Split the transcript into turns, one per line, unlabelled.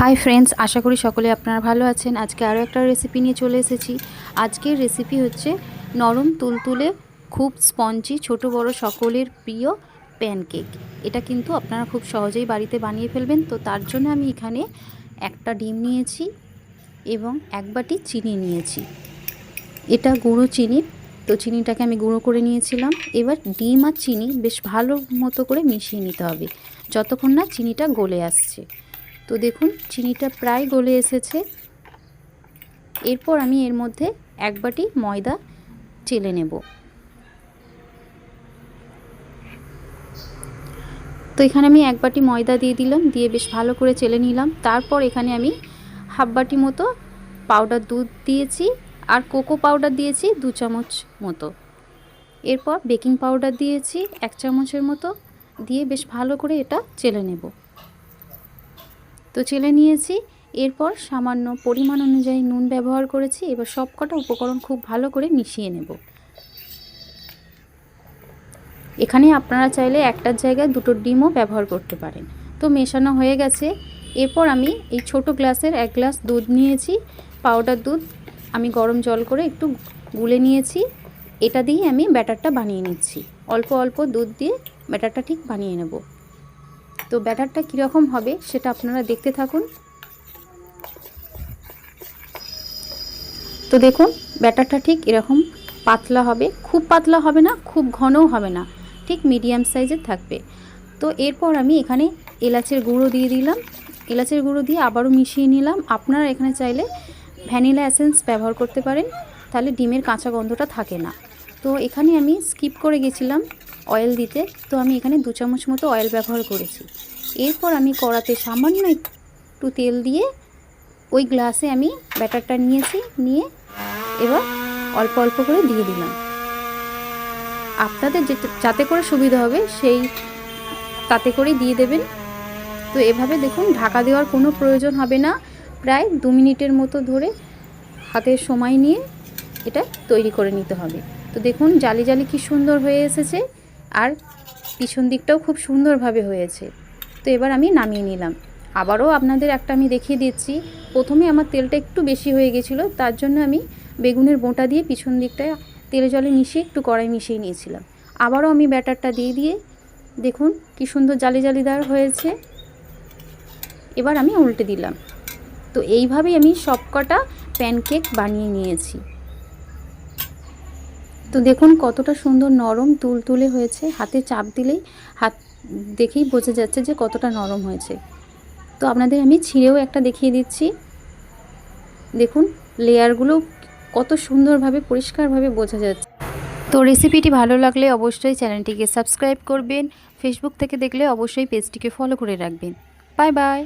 Hi friends আশা করি সকলে আপনারা ভালো আছেন। আজকে আরও একটা রেসিপি নিয়ে চলে এসেছি। আজকের রেসিপি হচ্ছে নরম তুলতুলে, খুব স্পঞ্জি ছোট বড় সকলের প্রিয় প্যানকেক এটা কিন্তু আপনারা খুব সহজেই বাড়িতে বানিয়ে ফেলবেন। তো তার জন্য আমি এখানে একটা ডিম নিয়েছি এবং এক বাটি চিনি নিয়েছি। এটা গুঁড়ো চিনি, তো চিনিটাকে আমি গুঁড়ো করে নিয়েছিলাম। এবার ডিম আর চিনি বেশ ভালো মতো করে মিশিয়ে নিতে হবে। যতক্ষণ না চিনিটা গলে আসছে। তো দেখুন, চিনিটা প্রায় গলে এসেছে। এরপর আমি এর মধ্যে এক বাটি ময়দা চেলে নেব। তো এখানে আমি এক বাটি ময়দা দিয়ে দিলাম, দিয়ে বেশ ভালো করে চেলে নিলাম। তারপর এখানে আমি হাফ বাটি মতো পাউডার দুধ দিয়েছি আর কোকো পাউডার দিয়েছি দু চামচ মতো। এরপর বেকিং পাউডার দিয়েছি এক চামচের মতো, দিয়ে বেশ ভালো করে এটা চেলে নেব। তো চেলে নিয়েছি। এরপর সামান্য পরিমাণ অনুযায়ী নুন ব্যবহার করেছি। এবার সবকটা উপকরণ খুব ভালো করে মিশিয়ে নেব। এখানে আপনারা চাইলে একটার জায়গায় দুটো ডিমও ব্যবহার করতে পারেন। তো মেশানো হয়ে গেছে। এরপর আমি এই ছোট গ্লাসের এক গ্লাস দুধ নিয়েছি। পাউডার দুধ আমি গরম জল করে একটু গুলে নিয়েছি। এটা দিয়ে আমি ব্যাটারটা বানিয়ে নিচ্ছি। অল্প অল্প দুধ দিয়ে ব্যাটারটা ঠিক বানিয়ে নেব। তো ব্যাটারটা কীরকম হবে সেটা আপনারা দেখতে থাকুন। তো দেখুন, ব্যাটারটা ঠিক এরকম পাতলা হবে। খুব পাতলা হবে না, খুব ঘনও হবে না। ঠিক মিডিয়াম সাইজের থাকবে। তো এরপর আমি এখানে এলাচের গুঁড়ো দিয়ে দিলাম। এলাচের গুঁড়ো দিয়ে আবারও মিশিয়ে নিলাম। আপনারা এখানে চাইলে ভ্যানিলা অ্যাসেন্স ব্যবহার করতে পারেন। তাহলে ডিমের কাঁচা গন্ধটা থাকে না। তো এখানে আমি স্কিপ করে গেছিলাম। অয়েল দিতে। তো আমি এখানে দু চামচ মতো অয়েল ব্যবহার করেছি। এরপর আমি কড়াতে সামান্য একটু তেল দিয়ে ওই গ্লাসে আমি ব্যাটারটা নিয়েছি, নিয়ে এবার অল্প অল্প করে দিয়ে দিলাম। আপনাদের যাতে করে সুবিধা হবে সেই তাতে করে দিয়ে দেবেন। তো এভাবে দেখুন, ঢাকা দেওয়ার কোনো প্রয়োজন হবে না। প্রায় দু মিনিটের মতো ধরে হাতের সময় নিয়ে এটা তৈরি করে নিতে হবে। তো দেখুন, জালি জালি কি সুন্দর হয়ে এসেছে। আর পিছন দিকটাও খুব সুন্দরভাবে হয়েছে। তো এবার আমি নামিয়ে নিলাম। আবারও আপনাদের একটা আমি দেখিয়ে দিচ্ছি। প্রথমে আমার তেলটা একটু বেশি হয়ে গেছিল, তার জন্য আমি বেগুনের বোঁটা দিয়ে পিছন দিকটা তেলে জলে মিশিয়ে একটু কড়াই মিশিয়ে নিয়েছিলাম। আবারও আমি ব্যাটারটা দিয়ে দিয়ে দেখুন কি সুন্দর জালি জালিদার হয়েছে। এবার আমি উল্টে দিলাম। তো এইভাবেই আমি সবকটা প্যানকেক বানিয়ে নিয়েছি। তো দেখুন কতটা সুন্দর নরম তুলতুলে হয়েছে। হাতে চাপ দিলেই হাত দেখেই বোঝা যাচ্ছে যে কতটা নরম হয়েছে। তো আপনাদের আমি ছিঁড়েও একটা দেখিয়ে দিচ্ছি। দেখুন লেয়ারগুলো কত সুন্দরভাবে, পরিষ্কারভাবে বোঝা যাচ্ছে। তো রেসিপিটি ভালো লাগলে অবশ্যই চ্যানেলটিকে সাবস্ক্রাইব করবেন। ফেসবুক থেকে দেখলে অবশ্যই পেজটিকে ফলো করে রাখবেন। Bye bye